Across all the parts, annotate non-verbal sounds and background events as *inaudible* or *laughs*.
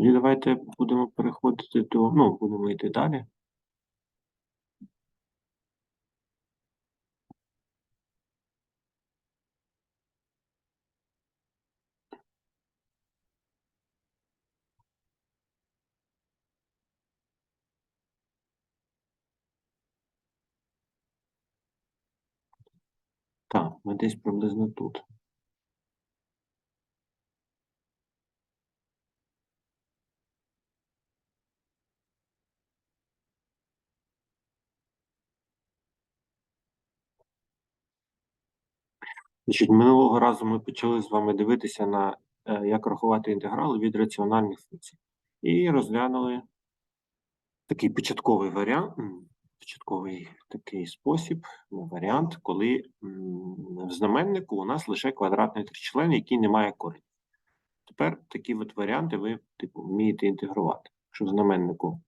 Тоді давайте будемо переходити до, ну, будемо йти далі. Так, ми десь приблизно тут. Значить, минулого разу ми почали з вами дивитися на е, як рахувати інтеграли від раціональних функцій. І розглянули такий початковий варіант, початковий такий спосіб, ну, варіант, коли в знаменнику у нас лише квадратний тричлен, який не має коренів. Тепер такі от варіанти ви типу вмієте інтегрувати. Якщо в знаменнику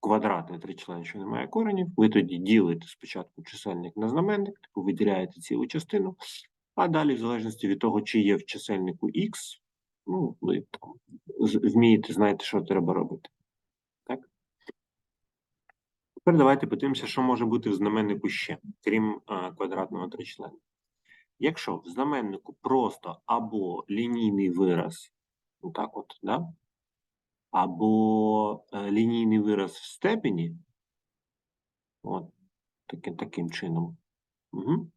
квадратний тричлен, що не має коренів, ви тоді ділите спочатку чисельник на знаменник, типу виділяєте цілу частину, а далі, в залежності від того, чи є в чисельнику x, ну, ви там вмієте, знаєте, що треба робити. Так? Тепер давайте подивимося, що може бути в знаменнику ще, крім а, квадратного тричлена. Якщо в знаменнику просто або лінійний вираз, ну так от, да? або е, лінійний вираз в степені, от таким, таким чином. Угу.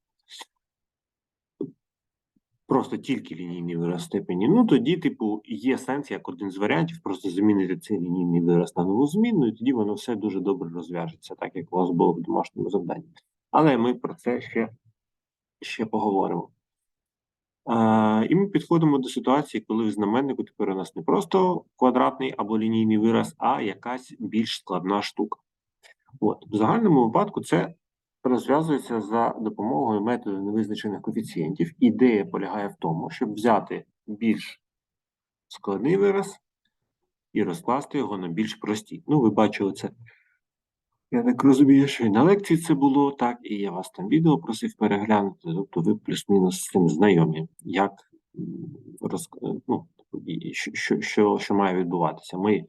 Просто тільки лінійний вираз в степені. Ну тоді, типу, є сенс як один з варіантів просто замінити цей лінійний вираз на нову змінну, і тоді воно все дуже добре розв'яжеться, так як у вас було в домашньому завданні. Але ми про це ще, ще поговоримо. А, і ми підходимо до ситуації, коли в знаменнику тепер у нас не просто квадратний або лінійний вираз, а якась більш складна штука. От, в загальному випадку це розв'язується за допомогою методу невизначених коефіцієнтів. Ідея полягає в тому, щоб взяти більш складний вираз і розкласти його на більш прості. Ну, ви бачили це. Я так розумію, що і на лекції це було так, і я вас там відео просив переглянути, тобто ви плюс-мінус з цим знайомі, як роз, ну, що, що, що має відбуватися. Ми е,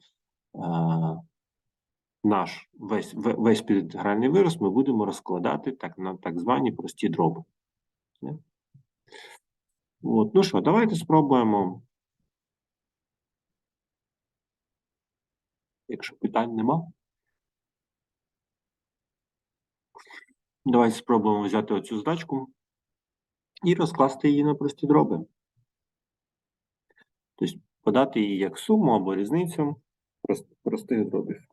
наш весь, весь підінтегральний вираз ми будемо розкладати так на так звані прості дроби. От, ну що, давайте спробуємо. Якщо питань нема. Давайте спробуємо взяти оцю здачку і розкласти її на прості дроби. Тобто подати її як суму або різницю простих дробів.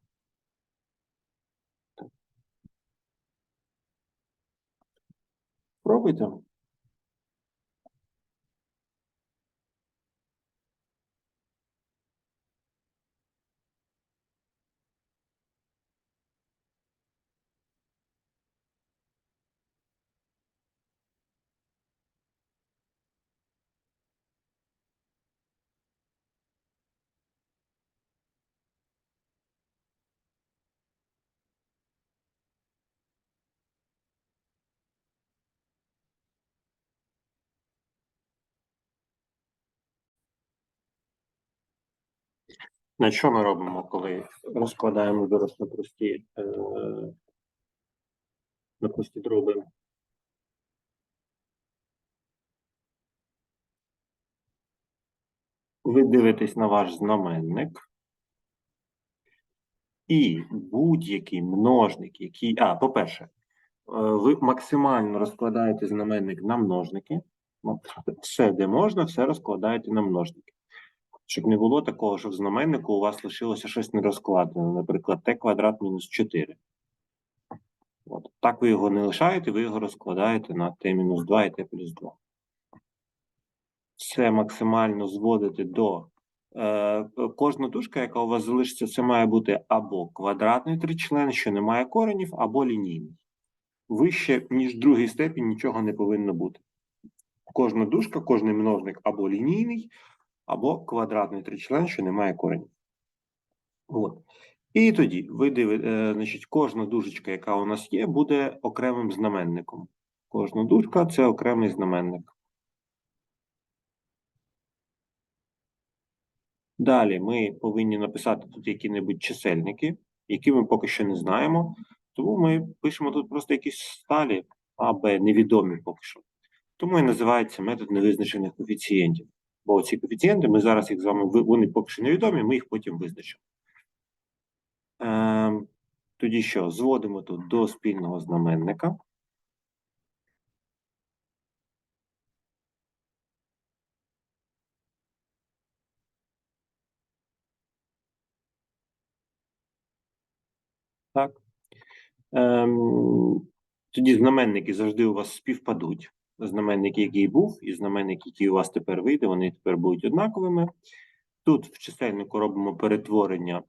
Пробуйте. На що ми робимо, коли розкладаємо зараз на прості, е, на прості дроби? Ви дивитесь на ваш знаменник. І будь-який множник, який. А, по-перше, е, ви максимально розкладаєте знаменник на множники. Ну, Все, де можна, все розкладаєте на множники. Щоб не було такого, що в знаменнику у вас лишилося щось нерозкладене, наприклад, t квадрат мінус 4. От. Так ви його не лишаєте, ви його розкладаєте на t мінус 2 і t плюс 2. Все максимально зводите до е, кожна дужка, яка у вас залишиться, це має бути або квадратний тричлен, що не має коренів, або лінійний. Вище, ніж другий степінь, нічого не повинно бути. Кожна дужка, кожний множник або лінійний, або квадратний тричлен, що не має коренів. От. І тоді ви дивите, значить, кожна дужечка, яка у нас є, буде окремим знаменником. Кожна дужка це окремий знаменник. Далі ми повинні написати тут які-небудь чисельники, які ми поки що не знаємо. Тому ми пишемо тут просто якісь сталі А, Б, невідомі поки що. Тому і називається метод невизначених коефіцієнтів. Бо ці коефіцієнти, ми зараз їх з вами вони поки що невідомі, ми їх потім визначимо. Ем, тоді що? Зводимо тут до спільного знаменника. Так. Ем, тоді знаменники завжди у вас співпадуть. Знаменник, який був, і знаменник, який у вас тепер вийде, вони тепер будуть однаковими. Тут в чисельнику робимо перетворення,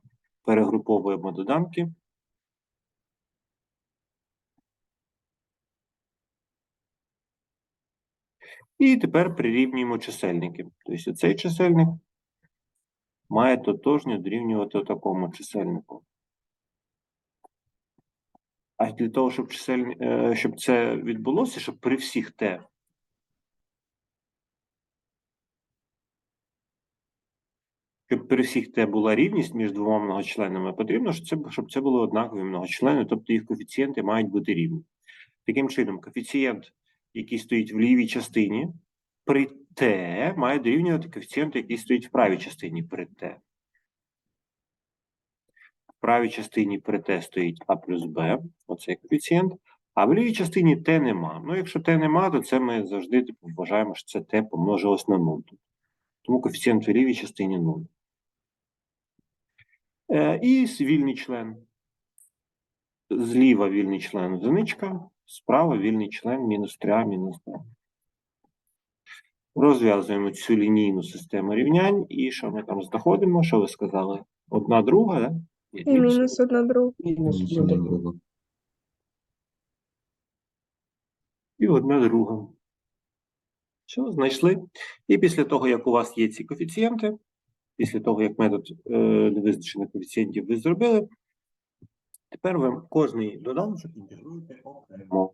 перегруповуємо доданки. І тепер прирівнюємо чисельники. Тобто цей чисельник має тотожньо дорівнювати такому чисельнику. А для того, щоб чисельник, щоб це відбулося, щоб при всіх t щоб при всіх t була рівність між двома многочленами, потрібно, щоб це, щоб це були однакові многочлени, тобто їх коефіцієнти мають бути рівні. Таким чином, коефіцієнт, який стоїть в лівій частині, при t має дорівнювати коефіцієнту, який стоїть в правій частині при t. Правій частині при t стоїть а плюс b, оцей коефіцієнт, а в лівій частині t нема. Ну, якщо t нема, то це ми завжди типу, вважаємо, що це t помножилось на 0. Тому коефіцієнт в лівій частині 0. Е, і вільний член. Зліва вільний член одиничка, справа вільний член мінус 3 мінус 2. Розв'язуємо цю лінійну систему рівнянь, і що ми там знаходимо? Що ви сказали? Одна друга, да? І мінус одна друга. Мінус одна друга. і одна друга. Що, знайшли? І після того, як у вас є ці коефіцієнти, після того, як метод е, невизначених коефіцієнтів ви зробили, тепер ви кожний доданочок інтегруєте окремо.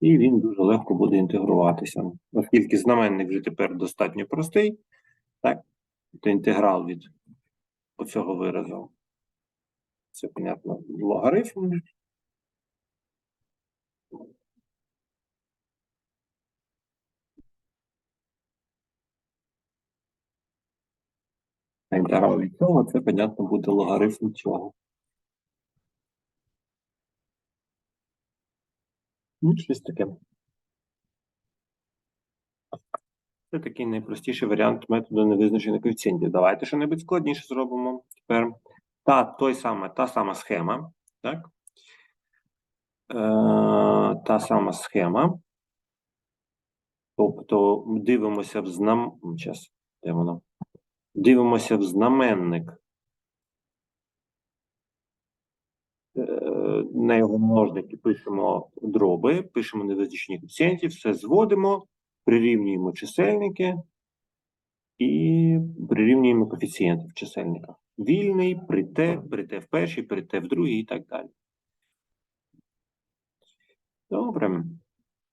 І він дуже легко буде інтегруватися. Оскільки знаменник вже тепер достатньо простий, так? То інтеграл від оцього виразу. Це, понятно, логарифм. А інтеграл від цього, це, понятно, буде логарифм цього. Ну, щось таке. Це такий найпростіший варіант методу невизначених коефіцієнтів. Давайте що-небудь складніше зробимо. Тепер та, той саме, та сама схема, так? Е, та сама схема. Тобто дивимося в знам... Час, де воно? Дивимося в знаменник. Е, На його множники пишемо дроби, пишемо невизначені коефіцієнтів, все зводимо, прирівнюємо чисельники і прирівнюємо коефіцієнти в чисельниках. Вільний, при Т, при Т в першій, при Т в другій і так далі. Добре.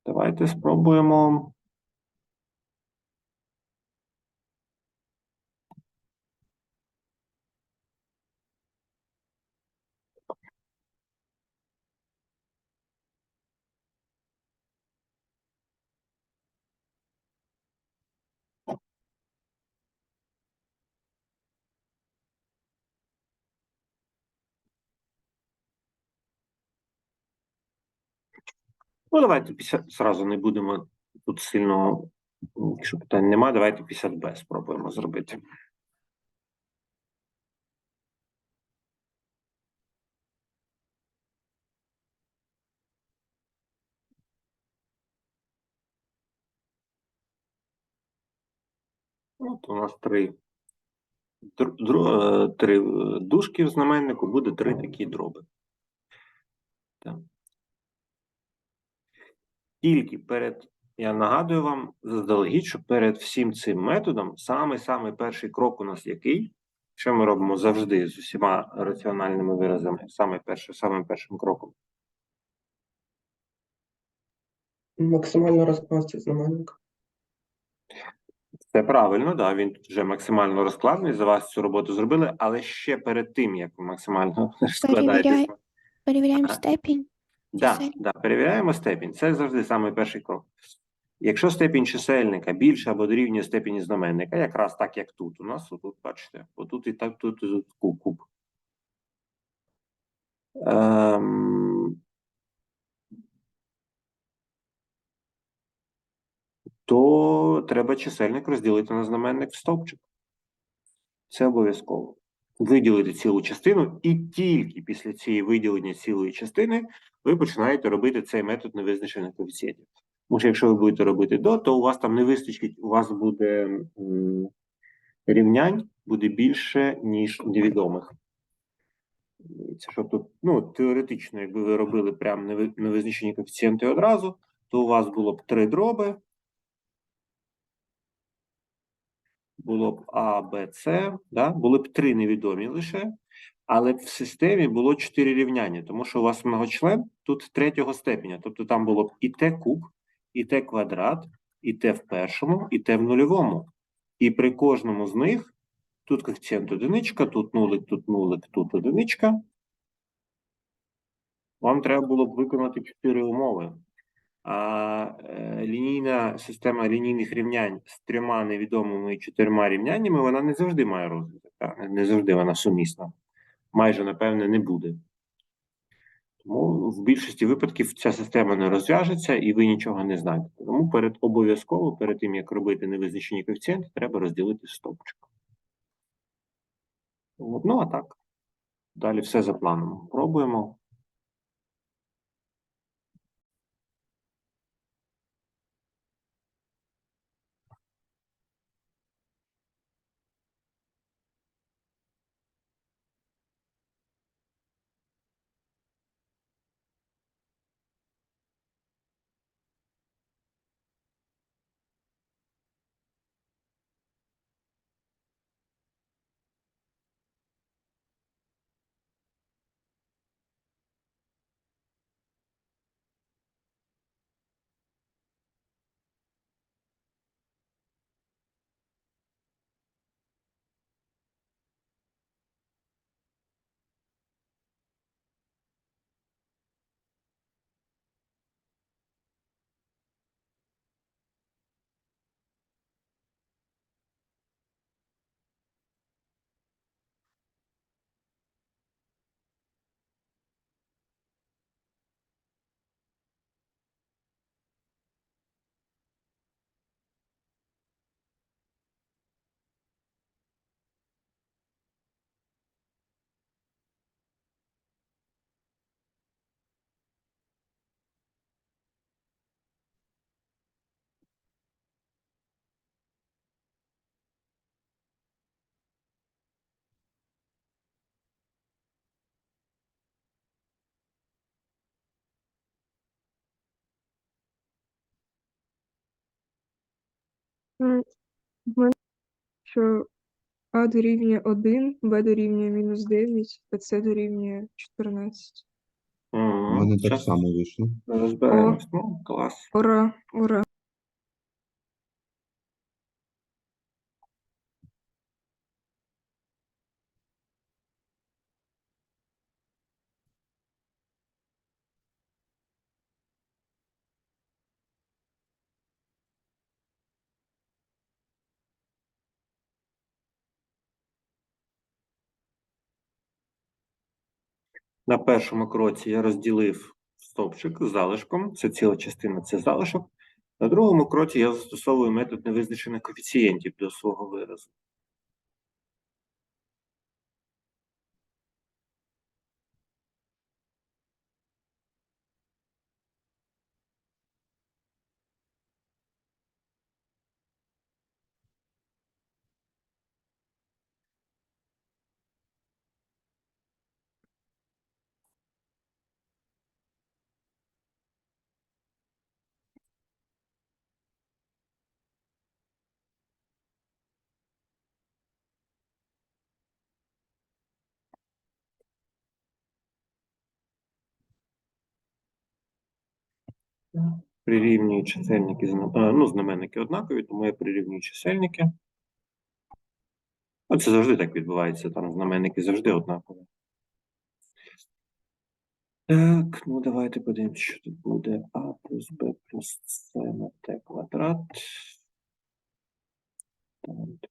Давайте спробуємо. Ну, давайте 50, зразу не будемо тут сильно, якщо питань немає, давайте 50Б спробуємо зробити. От у нас три, е, три е, дужки в знаменнику, буде три такі дроби. Так. Тільки перед, я нагадую вам заздалегідь, що перед всім цим методом самий-самий перший крок у нас який? Що ми робимо завжди з усіма раціональними виразами? Саме перше, самим першим кроком. Максимально розкласти знаменник. Це правильно, да. Він тут вже максимально розкладений. За вас цю роботу зробили, але ще перед тим, як ви максимально розкладаєте. Перевіряємо степінь. Да, да, перевіряємо степінь. Це завжди самий перший крок. Якщо степінь чисельника більше або дорівнює степені знаменника, якраз так, як тут у нас, отут, бачите, отут і так, тут і тут куб. куб. Ем, то треба чисельник розділити на знаменник в стовпчик. Це обов'язково. Виділити цілу частину, і тільки після цієї виділення цілої частини ви починаєте робити цей метод невизначених коефіцієнтів. Тому що якщо ви будете робити до, то у вас там не вистачить, у вас буде рівнянь буде більше, ніж невідомих. Це щоб тут, ну, теоретично, якби ви робили прям невизначені коефіцієнти одразу, то у вас було б три дроби. Було б А, Б, С, да? були б три невідомі лише, але в системі було чотири рівняння, тому що у вас многочлен тут третього степеня. Тобто там було б і Т куб, і Т квадрат, і Т в першому, і Т в нульовому. І при кожному з них тут коефіцієнт одиничка, тут нулик, тут нулик, тут одиничка. Вам треба було б виконати чотири умови. Е, лінійна система лінійних рівнянь з трьома невідомими і чотирма рівняннями, вона не завжди має розвиток. Не завжди вона сумісна. Майже, напевне, не буде. Тому в більшості випадків ця система не розв'яжеться і ви нічого не знаєте. Тому перед обов'язково, перед тим як робити невизначені коефіцієнти, треба розділити стовпчик. Ну, а так. Далі все за планом. Пробуємо. Мене, що А дорівнює 1, Б дорівнює мінус 9, а С дорівнює 14. У мене так само вийшло. Розберемось. Ну, клас. Ура, ура. На першому кроці я розділив стовпчик з залишком, це ціла частина, це залишок. На другому кроці я застосовую метод невизначених коефіцієнтів до свого виразу. Прирівнюю чисельники, е, ну, знаменники однакові, тому я прирівнюю чисельники. Оце ну, завжди так відбувається, там знаменники завжди однакові. Так, ну давайте подивимось, що тут буде А плюс Б плюс С на Т квадрат. Так,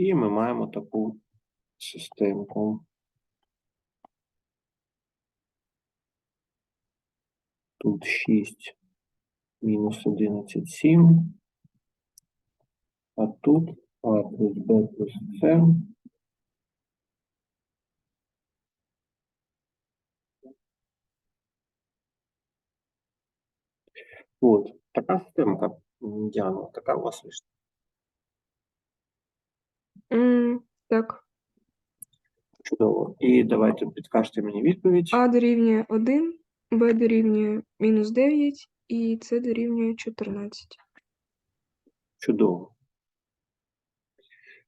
І ми маємо таку системку. Тут 6 мінус 11, 7. А тут А плюс Б плюс С. От, така системка, Діана, така у вас вийшла. М, Так. Чудово. І давайте підкажете мені відповідь. А дорівнює 1, Б дорівнює мінус 9 і С дорівнює 14. Чудово.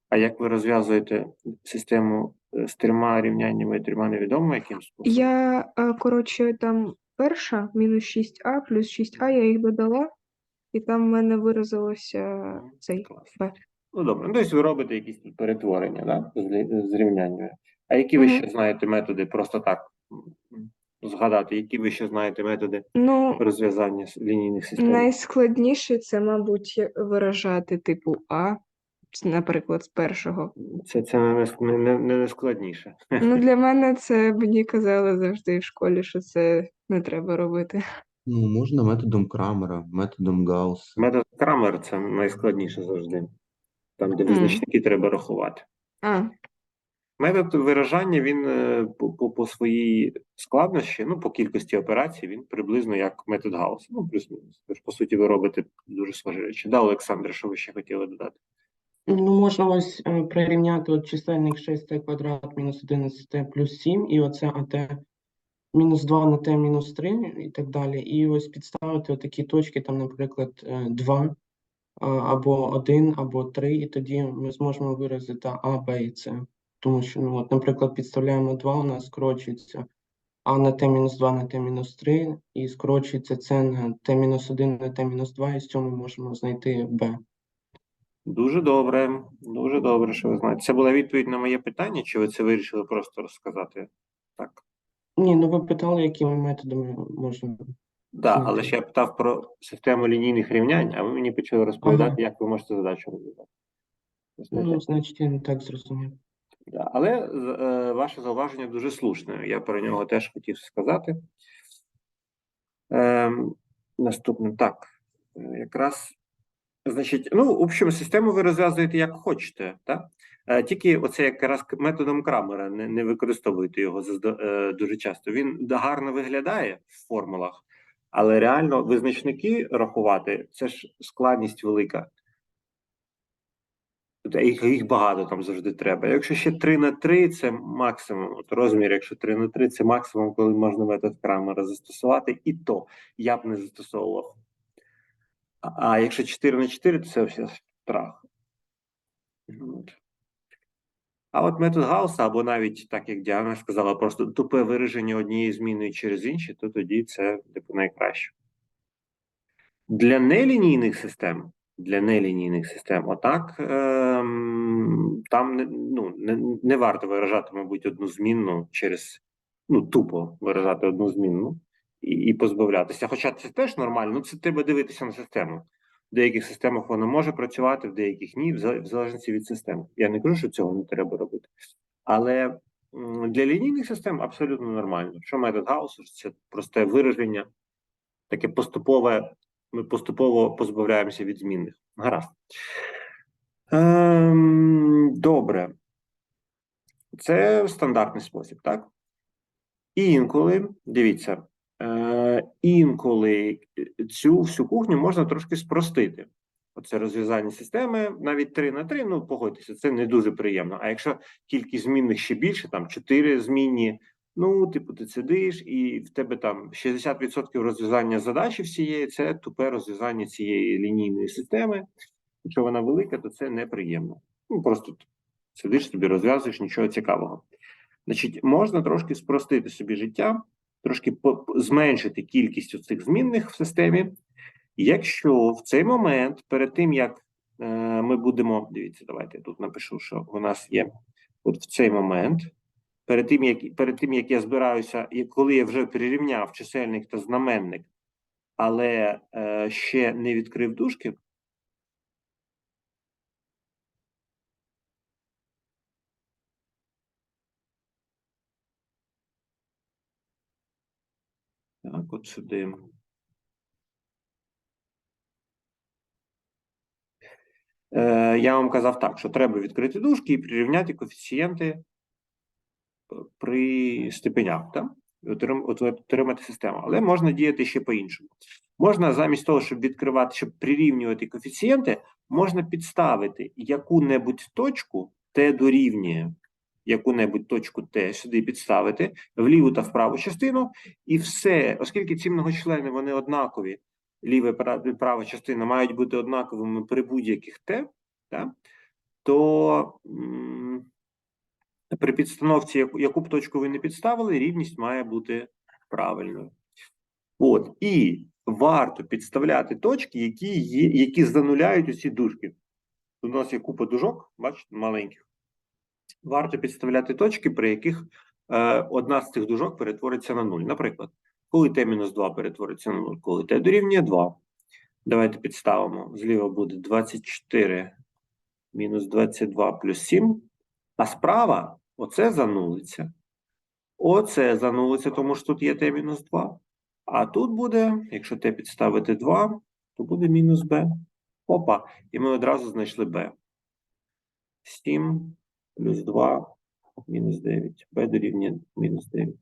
А як ви розв'язуєте систему е, з трьома рівняннями і трьома невідомими яким способом? Я, е, коротше, там перша мінус 6а плюс 6а, я їх додала, і там в мене виразилося цей Клас. Б. Ну добре, ну тобто ви робите якісь тут перетворення, да? з, рі- з рівняннями. А які ви ще знаєте методи, просто так згадати, які ви ще знаєте методи Ну, розв'язання лінійних систем? найскладніше це, мабуть, виражати типу А, наприклад, з першого. Це, це не, не, не, не найскладніше. Ну, для *laughs* мене це мені казали завжди в школі, що це не треба робити. Ну, можна методом Крамера, методом Гаусса. Метод Крамер це найскладніше завжди. Там, де визначники треба рахувати. А, Метод виражання він е, по, по, по своїй складнощі, ну по кількості операцій, він приблизно як метод Гаусса. Ну, плюс-мінус. Тож, по суті, ви робите дуже схожі речі. Да, Олександре, що ви ще хотіли додати? Ну, можна ось е, прирівняти от чисельник 6t квадрат мінус 11t плюс 7, і оце at мінус 2 на t мінус 3 і так далі. І ось підставити такі точки, там, наприклад, 2 або 1, або 3, і тоді ми зможемо виразити А, Б і С. Тому що, ну, от, наприклад, підставляємо 2, у нас скорочується А на t мінус 2 на t мінус 3, і скорочується С на t мінус 1 на t мінус 2, і з цього ми можемо знайти Б. Дуже добре, дуже добре, що ви знаєте. Це була відповідь на моє питання, чи ви це вирішили просто розказати? Так. Ні, ну ви питали, якими методами можна. Да, Ну, але так. ж я питав про систему лінійних рівнянь, а ви мені почали розповідати, Ага. як ви можете задачу розв'язати. Ну, значить, я не так зрозумів. Да, але е, ваше зауваження дуже слушне. Я про нього теж хотів сказати. Ем, наступне, так, е, якраз, значить, ну, в общем, систему ви розв'язуєте як хочете, так? Е, тільки оце якраз методом Крамера не, не використовуйте його е, дуже часто. Він гарно виглядає в формулах, але реально визначники рахувати це ж складність велика. Їх, їх багато там завжди треба. Якщо ще 3 на 3 це максимум. От розмір, якщо 3 на 3 це максимум, коли можна метод Крамера застосувати, і то я б не застосовував. А, якщо 4 на 4, то це все страх. От. А от метод Гаусса, або навіть так як Діана сказала, просто тупе вираження однієї зміни через інші, то тоді це типу найкраще. Для нелінійних систем, для нелінійних систем, отак ем, там не, ну, не, не варто виражати, мабуть, одну змінну через ну, тупо виражати одну змінну і, і позбавлятися. Хоча це теж нормально, ну це треба дивитися на систему. В деяких системах воно може працювати, в деяких ні, в залежності від системи. Я не кажу, що цього не треба робити. Але для лінійних систем абсолютно нормально. Що метод Гаусса це просте вираження, таке поступове ми поступово позбавляємося від змінних. Гаразд. Ем, добре. Це стандартний спосіб, так? І інколи, дивіться, інколи е, цю всю кухню можна трошки спростити. Оце розв'язання системи навіть 3 на 3, ну погодьтеся, це не дуже приємно. А якщо кількість змінних ще більше, там 4 змінні, ну, типу, ти сидиш, і в тебе там 60% розв'язання задачі всієї це тупе розв'язання цієї лінійної системи. Якщо вона велика, то це неприємно. Ну, просто сидиш собі, розв'язуєш нічого цікавого. Значить, можна трошки спростити собі життя, трошки зменшити кількість цих змінних в системі. Якщо в цей момент, перед тим як е, ми будемо, дивіться, давайте я тут напишу, що у нас є от в цей момент, перед тим як перед тим як я збираюся, і коли я вже перерівняв чисельник та знаменник, але е, ще не відкрив дужки, Так, от сюди. Е, я вам казав так, що треба відкрити дужки і прирівняти коефіцієнти е, при степенях, так? От- отримати систему. Але можна діяти ще по-іншому. Можна замість того, щоб відкривати, щоб прирівнювати коефіцієнти, можна підставити яку-небудь точку t дорівнює яку-небудь точку Т сюди підставити в ліву та праву частину, і все, оскільки ці многочлени вони однакові, ліва і права частина мають бути однаковими при будь-яких Т, да, то при підстановці, яку, яку б точку ви не підставили, рівність має бути правильною. От, і варто підставляти точки, які, є, які зануляють усі дужки. У нас є купа дужок, бачите, маленьких варто підставляти точки, при яких е, одна з цих дужок перетвориться на 0. Наприклад, коли t-2 перетвориться на 0, коли t дорівнює 2. Давайте підставимо. Зліва буде 24 мінус 22 плюс 7. А справа оце занулиться. Оце занулиться, тому що тут є t-2. А тут буде, якщо t підставити 2, то буде мінус b. Опа, і ми одразу знайшли b. 7 плюс 2 мінус 9. b дорівнює мінус 9.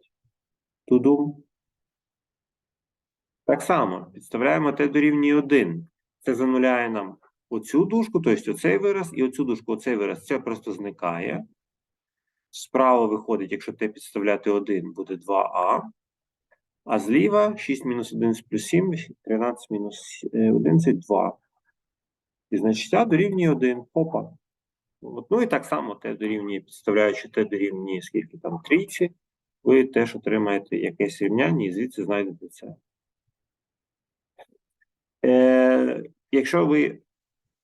Тудум. Так само підставляємо t дорівнює 1. Це зануляє нам оцю дужку, тобто оцей вираз, і оцю дужку, оцей вираз. Це просто зникає. Справа виходить, якщо t підставляти 1, буде 2а. А зліва 6 мінус 11 плюс 7, 13 мінус е, 11, 2. І значить, а дорівнює 1. Опа. От, ну і так само те дорівнює, підставляючи те дорівнює скільки там трійці, ви теж отримаєте якесь рівняння і звідси знайдете це. Е, якщо ви,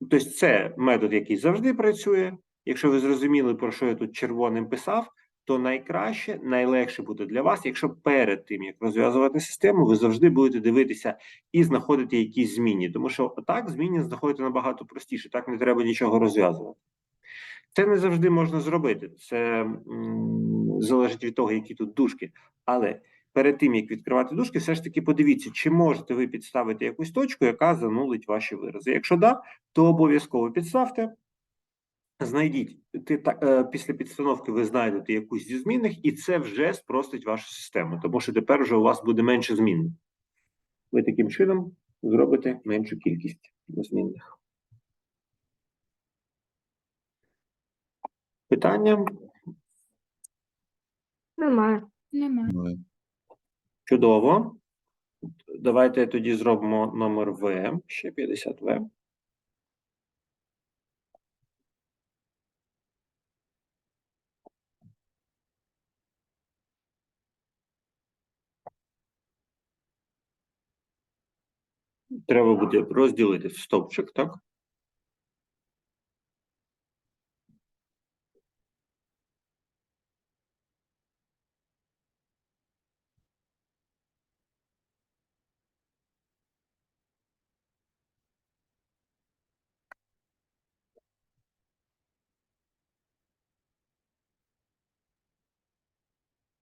тобто це метод, який завжди працює. Якщо ви зрозуміли, про що я тут червоним писав, то найкраще, найлегше буде для вас, якщо перед тим, як розв'язувати систему, ви завжди будете дивитися і знаходити якісь зміни. Тому що так зміни знаходити набагато простіше, так не треба нічого розв'язувати. Це не завжди можна зробити. Це залежить від того, які тут дужки. Але перед тим як відкривати дужки, все ж таки подивіться, чи можете ви підставити якусь точку, яка занулить ваші вирази. Якщо да, то обов'язково підставте. Знайдіть ти так е, після підстановки. Ви знайдете якусь зі змінних, і це вже спростить вашу систему, тому що тепер вже у вас буде менше змін. Ви таким чином зробите меншу кількість змінних. Питання Немає. Немає. Чудово. Давайте тоді зробимо номер В, ще 50 В. Треба буде розділити в стовпчик, так?